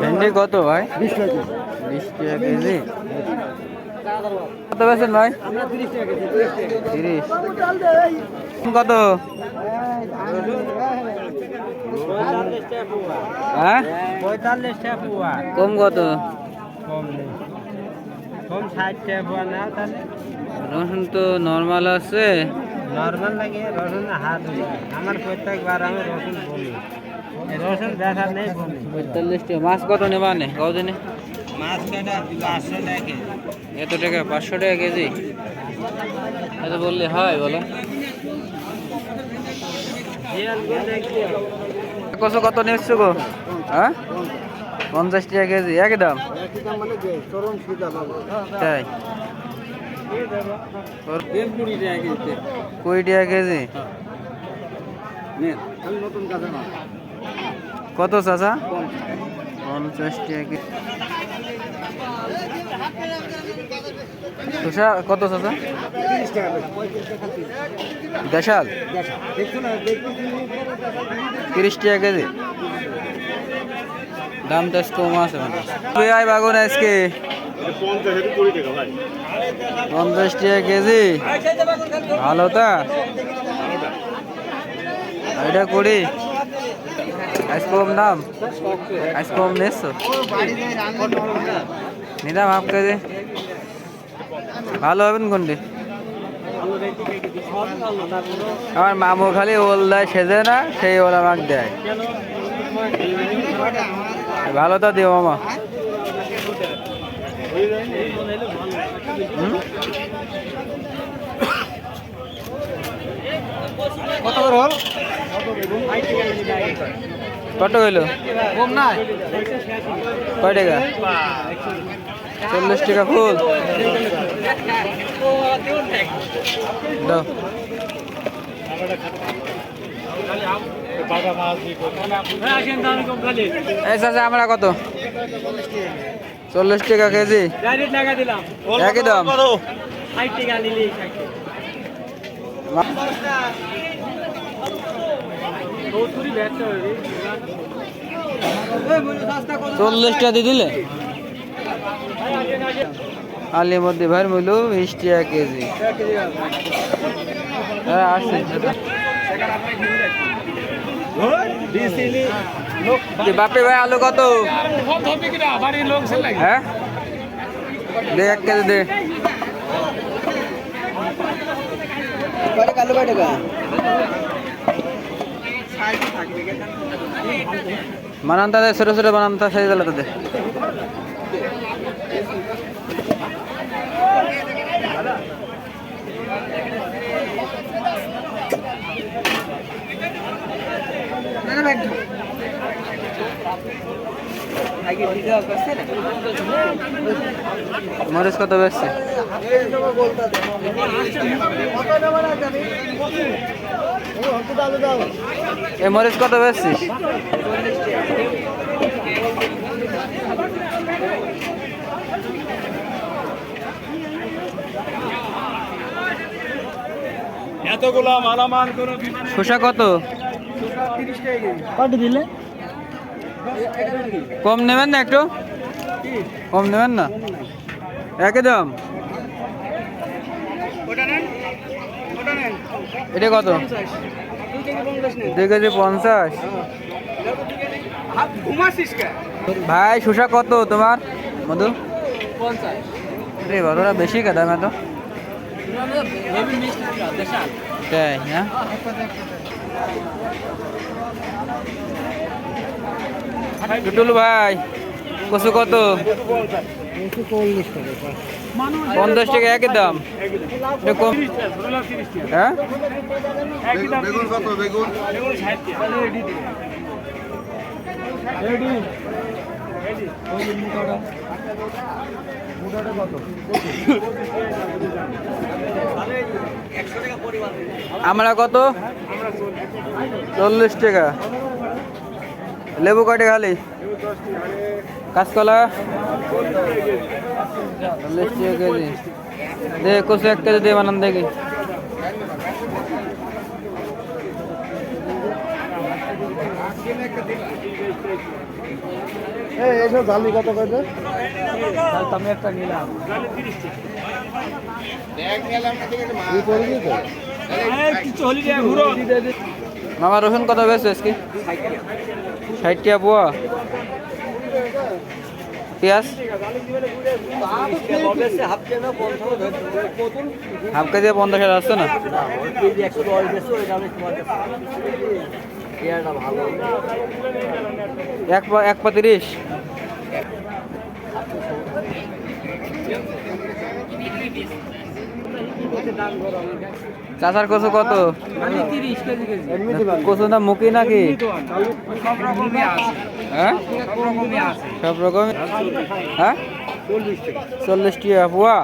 ভেন্ডি কত ভাই? বিশ টাকা বিশ টাকা কেজি। কত বেছেন ভাই? তিরিশ। কত? হ্যাঁ? পঁয়তাল্লিশ টাকা পোয়া কম কত? কম নেই কম ষাট টাকা পোয়া নাও তাহলে রসুন তো নর্মাল আছে। নর্মাল লাগে রসুন হাত আমার প্রত্যেকবার আমি রসুন বলি। এই রসুন বেচার নেই বলি। পঁয়তাল্লিশ টাকা। মাছ কত নেবা নে কদিনে মাছ কাটা পাঁচশো টাকা এত টাকা? পাঁচশো টাকা কেজি? এত বললে হয় বলো। কত কত নিচ্ছ গো? হ্যাঁ? পঞ্চাশ টাকা কেজি একই দাম? মানে তাই? কুড়ি টাকা কেজি কত চাচা? পঞ্চাশ টাকা। কেজি। তুষা কত চাচা? দেশাল? তিরিশ টাকা কেজি। দাম তো কম আছে মানে। বাগুন আজকে। পঞ্চাশ টাকা কেজি? ভালো তা? এটা কুড়ি? আজ কম দাম? আজ কম নিচ্ছ? নিলাম হাফ কেজি। ভালো হবেন কোনটি? আমার মামু খালি ওল দেয়, সেজে না, সেই ওল আমাকে দেয়। ভালো তো দিও মামা? কত করে হল কত হইল কম নাই কয় টাকা চল্লিশ টাকা ফুল আমরা কত? চল্লিশ টাকা কেজি। একই দাম। চল্লিশ টাকা দিয়ে দিলে? আলি মধ্যে ভাই মূল্য বিশ টাকা কেজি। হ্যাঁ আসছে। কি বাপে ভাই আলু কত? হ্যাঁ? দে এক কেজি দে। বানান তাদের ছোট ছোট বানান তা, সাইজ আলাদা দে। মরিচ কত বেশি এই মরিচ কত বেশি এতগুলা মালামাল করে শসা কত? কত দিলে? কম নেবেন না একটু? কম নেবেন না? একই দাম এটা কত? দুই কেজি পঞ্চাশ। ভাই, শসা কত তোমার? মধু? রে বারোটা বেশি কে দাম এত? তাই হ্যাঁ টুটুল ভাই কচু কত? পঞ্চাশ টাকা একই দাম। হ্যাঁ? আমরা কত? চল্লিশ টাকা। লেবু কয়টা খালি? কাঁচকলা? চল্লিশ টাকা কেজি। দে কচু এক কেজি দিয়ে বানান দেখি। এইসব জালি কত করে আমি একটা নিলাম। মামা রসুন কত বেশ আজকে? ষাট টাকা পোয়া। পেঁয়াজ? হাফ কেজি পঞ্চাশ হাজার আসছে না? এক পা এক পা তিরিশ। চাষার কচু কত? কচু না মুখি নাকি? হ্যাঁ? সব রকম হ্যাঁ? চল্লিশ টাকা। পোয়া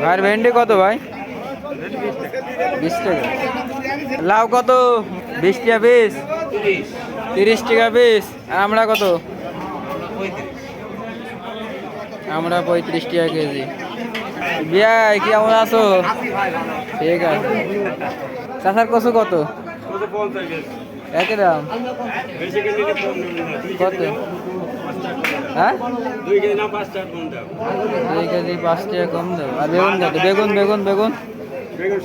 ভাইয়ের ভেন্ডি কত ভাই? বিশ টাকা। লাউ কত? বিশ টাকা পিস। তিরিশ টাকা পিস। আর আমরা কত? আমরা পঁয়ত্রিশ টাকা কেজি। বিয়াই কেমন আছো? ঠিক আছে। চাষার কচু কত? দাম। কত? হ্যাঁ? দুই কেজি পাঁচ টাকা কম দাও আর বেগুন কত? বেগুন বেগুন বেগুন?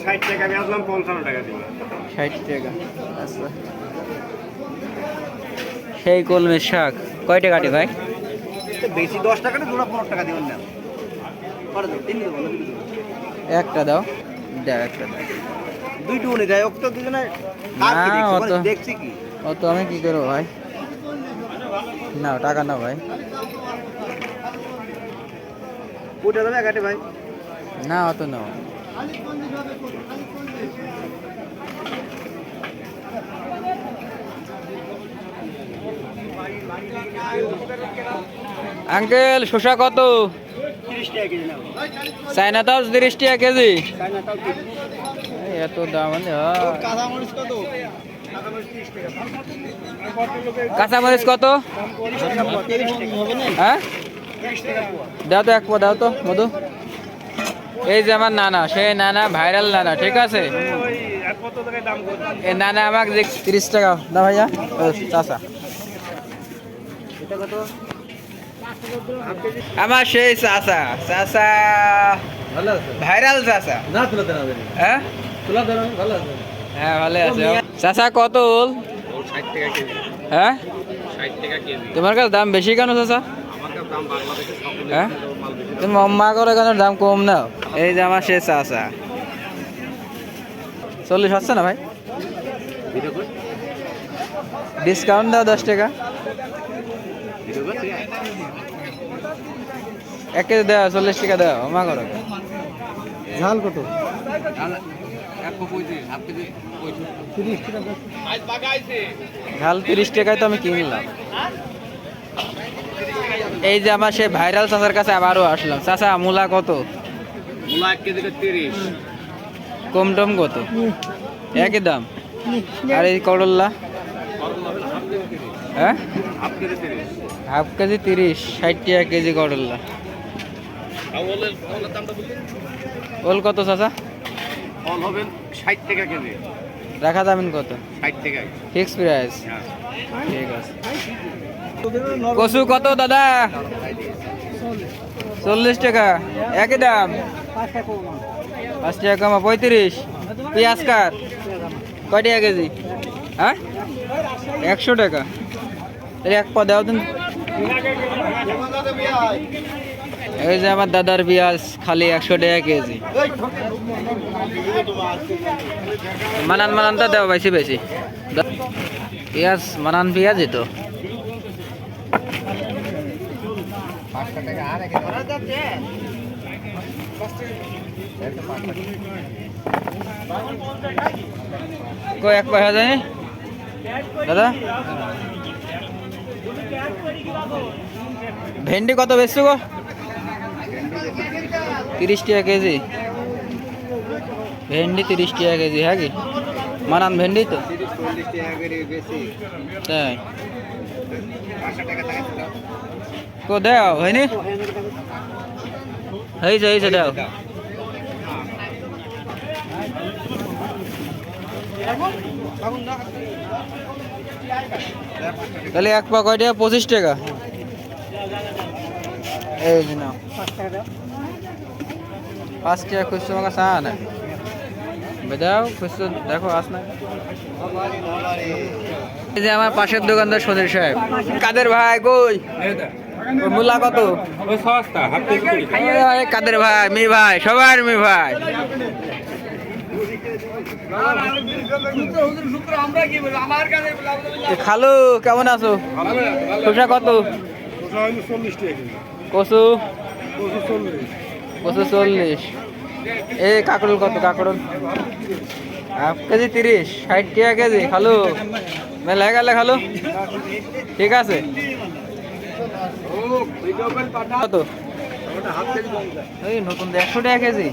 ষাট টাকা। টাকা টাকা আচ্ছা। সেই কলমের শাক। কয়টা কাটি ভাই? বেশি দশ টাকা না টাকা দিবেন না। একটা দাও। দাও একটা দাও দুই টুকুনি দেয় ওকে তো দুজনে না, অত- দেখছি কি? ও তো আমি কি করব ভাই? না টাকা নাও ভাই। কোটা দেবে একাটে ভাই। না অত নাও। আঙ্কেল শসা কত? কেজি তাও তিরিশ টাকা কেজি? এত দাম কাঁচামরিচ কত? হ্যাঁ? দাও তো এক পো দাও তো মধু। এই যে আমার নানা সেই নানা ভাইরাল নানা ঠিক আছে? এই নানা আমাকে তিরিশ টাকা না ভাইয়া। ও, এটা কত? আমার সেই চাচা চাচা ভাইরাল চাচা। না তুলে দেন হবে হ্যাঁ? তুলা দেন ভালো আছে? হ্যাঁ ভালো আছে। চাচা কত ওল? ষাট টাকা কেজি। হ্যাঁ? ষাট টাকা কেজি। তোমার কাছে দাম বেশি কেন চাচা? দাম হ্যাঁ? তুমি মম্মা করে কেন দাম কম নাও? এই যে আমার শেষ চাচা। চল্লিশ হচ্ছে না ভাই? ডিসকাউন্ট দাও দশ টাকা ভিডিও কর ঠিক আছে এক কেজি দাও চল্লিশ টাকা দাও মা করো। ঝাল কত? ঝাল তিরিশ টাকায় তো আমি কিনলাম। এই যে আমার সেই ভাইরাল চাচার কাছে আবারও আসলাম। চাচা মূলা কত? মূলা এক কেজি তিরিশ। কম টম কত? একই দাম। আর এই করল্লা হ্যাঁ হাফ কেজি তিরিশ। হাফ কেজি তিরিশ ষাট টাকা কেজি করল্লা ওল কত চাচা? ফল হবে ষাট টাকা কেজি। রাখা দামেন কত? ষাট টাকায়। Fix price? হ্যাঁ। ঠিক আছে। কচু কত দাদা? চল্লিশ টাকা। একই দাম? পাঁচ টাকা কমা পঁয়ত্রিশ। পেঁয়াজ কার? কয় টাকা কেজি? হ্যাঁ? একশো টাকা। এক পা দাও দিন এই যে আমার দাদার পেঁয়াজ, খালি একশো টাকা কেজি। মানান মানানটা দেও বেশি বেশি। পেঁয়াজ, মানান পেঁয়াজই তো। কই, এক পয়সা যায় দাদা? ভেন্ডি কত বেচছো গো? তিরিশ টাকা কেজি। ভেন্ডি তিরিশ টাকা কেজি হ্যাঁ কি? মানান ভেন্ডি তো? তাই। কো দাও, হয়নি? হয়েছে হয়েছে, দাও। তাহলে এক পা কয় টাকা? পঁচিশ টাকা। এই যে পাঁচ টাকা খুচরো আমাকে চা না বেদাও খুচরো দেখো আস না। এই যে আমার পাশের দোকানদার সদর সাহেব। কাদের ভাই কই? মূলা কত? কাদের ভাই? মি ভাই সবার মি ভাই। খালু কেমন আছো? খুচরা কত? কচু? কচু চল্লিশ এই কাকরুল কত? কাকরুল? হাফ কেজি তিরিশ, ষাট টাকা কেজি, খালু। মেলা গেলে খালু। ঠিক আছে। কত? নতুন একশো টাকা কেজি।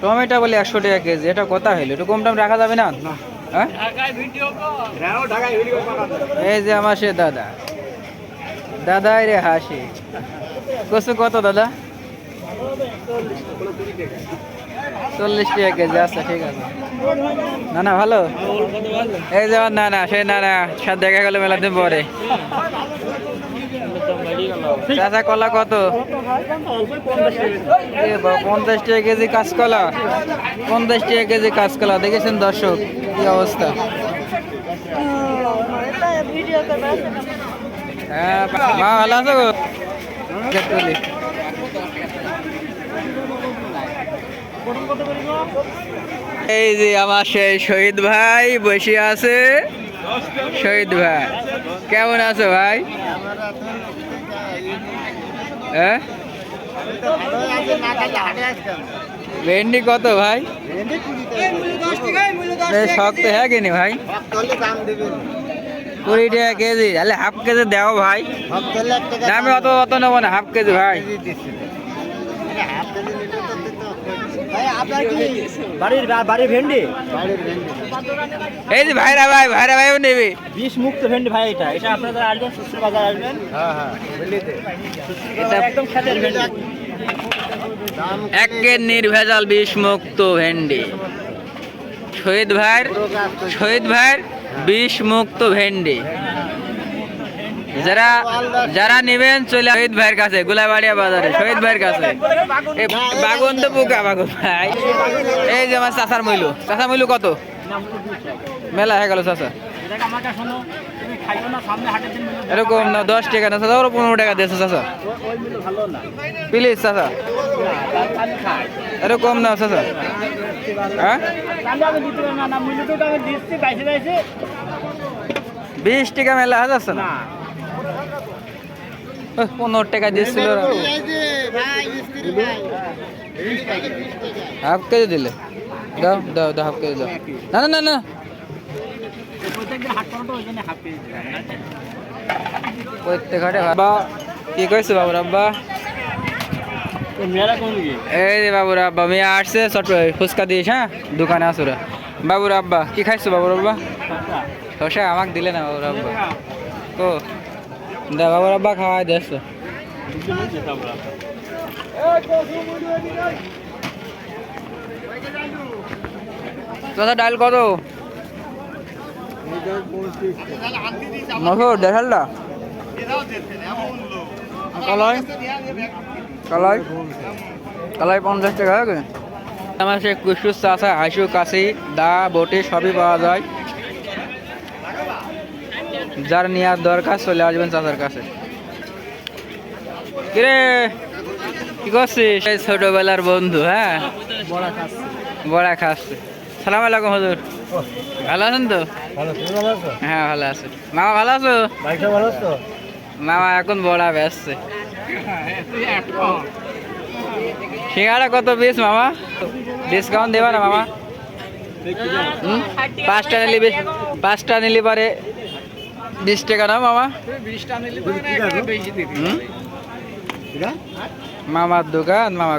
টমেটো বলে একশো টাকা কেজি, এটা কথা হইল। একটু কম দাম রাখা যাবে না? হ্যাঁ? এই যে আমার সে দাদা। দাদাই রে হাসি। কচু কত দাদা? চল্লিশ টাকা কেজি আচ্ছা ঠিক আছে। না না ভালো? এই যে না না সে না না সাত দেখা গেল দিন পরে। কলা কত? পঞ্চাশ টাকা কেজি কাঁচকলা। পঞ্চাশ টাকা কেজি কাঁচকলা, দেখেছেন দর্শক? কি অবস্থা? হ্যাঁ ভালো আছো গো? এই যে আমার সেই শহীদ ভাই বসে আছে। শহীদ ভাই, কেমন আছো ভাই? হ্যাঁ? ভেন্ডি কত ভাই? শক্ত হ্যাঁ কিনি ভাই? কুড়ি টাকা কেজি, তাহলে হাফ কেজি দেও ভাই। আমি অত অত নেব না হাফ কেজি ভাই। বাড়ির বাড়ির ভেন্ডি? এই যে ভাইরা ভাই ভাইরা ভাইও নেবে। বিষ মুক্ত ভেন্ডি ভাই এটা। এটা আপনাদের আসবেন সুস্থ বাজার আসবেন। এটা একদম খেতের ভেন্ডি। একের নির্ভেজাল বিষ মুক্ত ভেন্ডি। শহীদ ভাইয়ের শহীদ ভাইয়ের বিষ মুক্ত ভেন্ডি। যারা যারা নেবেন, চলে শহীদ ভাইয়ের কাছে গোলাবাড়িয়া বাজারে, শহীদ ভাইয়ের কাছে। বাগুন তো পোকা বাগুন ভাই। এই যে আমার চাষার মইল। চাষা মইল কত? মেলা হয়ে গেল চাষা এরকম না, দশ টাকা না চাষা পনেরো টাকা দিয়েছে চাষা প্লিজ চাষা এরকম না চাষা হ্যাঁ? বিশ টাকা মেলা হাজার না? পনেরো টাকা দিয়েছিল। হাফ কেজি দিলে। দাও দাও দাও, হাফ কেজি দাও। না না না না। কি মেয়ে ফুচকা দিস হ্যাঁ? দোকানে আসুরা বাবুর আব্বা, কি খাইছো বাবুর আব্বা? আমাকে দিলে না বাবুর আব্বা। ও। দা বাবুর আব্বা খাওয়াই দিয়েছ। তোদের ডাল কত? নশো দেড়শালটা কলাই? পঞ্চাশ টাকা আমার সে কুসুস চাষা, হাসু, কাশি, দা, বটি সবই পাওয়া যায়। যার নেওয়ার দরকার চলে আসবেন চাচার কাছে। কিরে কি করছিস? ছোটবেলার বন্ধু হ্যাঁ? বড়া খাচ্ছে। সালাম আলাইকুম হজুর। ভালো আছেন তো? হ্যাঁ ভালো আছে। মামা ভালো আছো? মামা এখন বড়া বেসছে সিঙ্গাড়া কত পিস মামা? ডিসকাউন্ট দেবা না মামা? পাঁচটা নিলি পাঁচটা নিলে পারে বিশ টাকা না মামা? হুম? মামার দোকান মামা